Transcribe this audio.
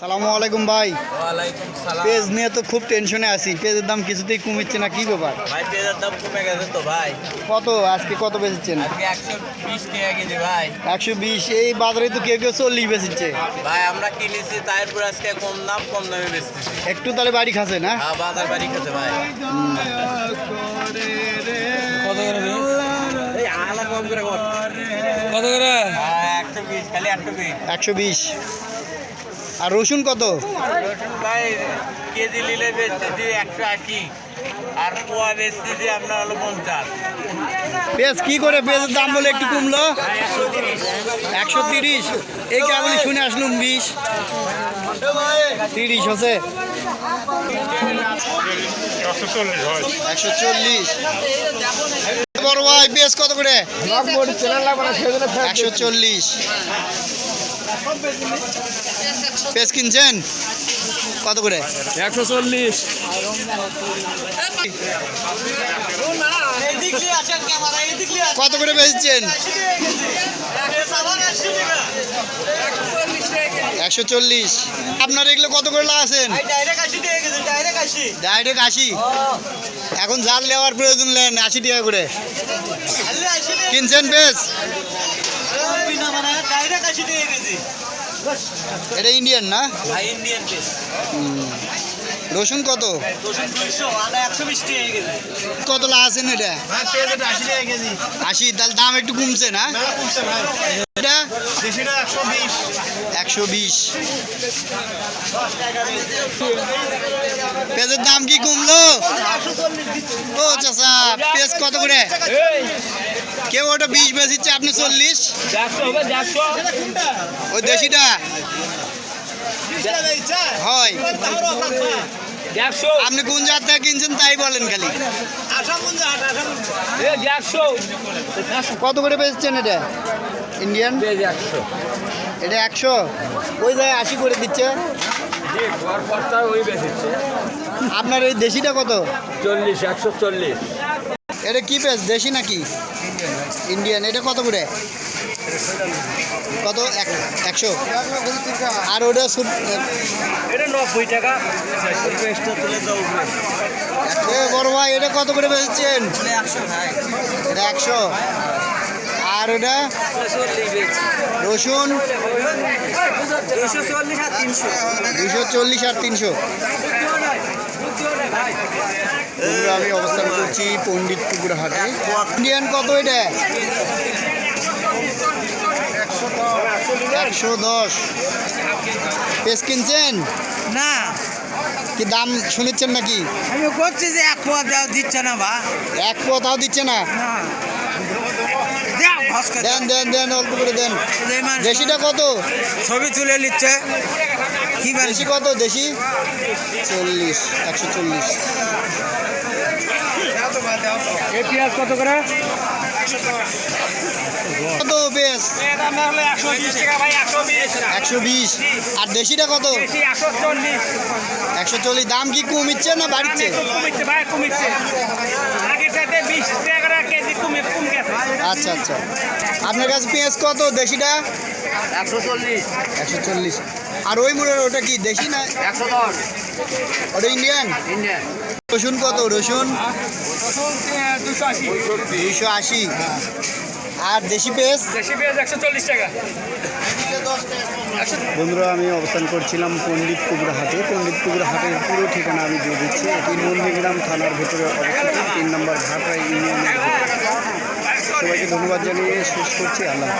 সালামু আলাইকুম ভাই। পেজ নিয়ে তো খুব টেনশনে আছি। পেজের দাম কিছুতেই কমছে না কি ব্যাপার? ভাই পেঁয়াজের দাম কমে গেছে তো ভাই। কত? আজকে কত বেচেছেন? আজকে একশো বিশ এই বাজারে তো কেউ কেউ চল্লিশ বেচেছে। ভাই আমরা কিনেছি তারপর আজকে কম দাম কম দামে বেচতেছি। একটু তাহলে বাড়ি খাসে না? হ্যাঁ বাজার বাড়ি খেতে ভাই। কত করে পিস? এই আলা কম করে কর কত করে? হ্যাঁ একশো বিশ খালি একশো বিশ। একশো বিশ। আর রসুন কত? রসুন ভাই কেজি নিলে বেচতেছি একশো আশি। আর পোয়া বেচতেছি আপনার হলো পঞ্চাশ। পেঁয়াজ কি করে পেঁয়াজের দাম বলে একটু কমলো? একশো তিরিশ। এই কেবলই শুনে আসলুম বিশ তিরিশ হচ্ছে? একশো চল্লিশ। বড় ভাই পেঁয়াজ কত করে? একশো চল্লিশ। পেঁয়াজ কিনছেন? কত করে? একশো চল্লিশ। কত করে বেচছেন? একশো চল্লিশ। আপনার এগুলো কত করে লাগাছেন? ডাইরেক্ট আশি। এখন জাল নেওয়ার প্রয়োজন নেন আশি টাকা করে। কিনছেন বেশ এটা ইন্ডিয়ান না? ভাই ইন্ডিয়ান পিস রসুন কত? কত লাগাছেন এটা? আশি টাকা তাহলে দাম একটু কমছে না? এটা? একশো বিশ। পেঁয়াজের দাম কি কমলো? ও চাচা পেঁয়াজ কত করে? কেউ ওটা বিশ বেচিচ্ছে আপনি চল্লিশ? ওই দেশিটা? হয়। আপনি কোন জাত থেকে কিনছেন তাই বলেন খালি। কত করে বেচছেন এটা? ইন্ডিয়ান এটা একশো? ওই জায়গায় আশি করে দিচ্ছে। আপনার এই দেশিটা কত? চল্লিশ একশো চল্লিশ। এটা কি পেঁয়াজ? দেশি নাকি? ইন্ডিয়ান এটা কত করে? কত? এক- একশো? আর ওটা নব্বই টাকা। বড় ভাই এটা কত করে বেচছেন? একশো এটা একশো। আর ওটা? রসুন? দুশো চল্লিশ আর তিনশো দুশো চল্লিশ আর তিনশো বন্ধুরা, আমি অবস্থান করছি পণ্ডিত পুকুর হাটে। ইন্ডিয়ান কত এটা? একশো দশ। পেস কিনছেন? না। কি দাম শুনেছেন নাকি? আমি করছি যে এক পোয়া দিচ্ছে না বা। এক কথাও দিচ্ছে না। দেন দেন দেন অল্প করে দেন। দেশিটা কত? ছবি তুলে নিচ্ছে। কি দেশি কত? দেশি? চল্লিশ একশো চল্লিশ। এই পেঁয়াজ কত করে? একশো ভাই একশো বিশ। আর দেশিটা কত? একশো চল্লিশ। দাম কি কমিচ্ছে না বাড়ছে? আচ্ছা আচ্ছা। আপনার কাছে পেঁয়াজ কত? দেশিটা? একশো চল্লিশ। একশো চল্লিশ। আর ওই মুড়ের ওটা কি দেশি না? একশো দশ। ওটা ইন্ডিয়ান? ইন্ডিয়ান। রসুন কত? রসুন? দুশো আশি। দুইশো আশি। আর দেশি পেঁয়াজ? দেশি পেঁয়াজ একশো চল্লিশ টাকা। বন্ধুরা আমি অবস্থান করছিলাম পণ্ডিত কুকুরা হাটে। পণ্ডিত কুকুরা হাটের পুরো ঠিকানা আমি দিয়ে দিচ্ছি। এটি নন্দীগ্রাম থানার ভেতরে অবস্থিত। তিন নম্বর ঘাটরা ইউনিয়নের সবাইকে ধন্যবাদ জানিয়ে শেষ করছি। আল্লাহ।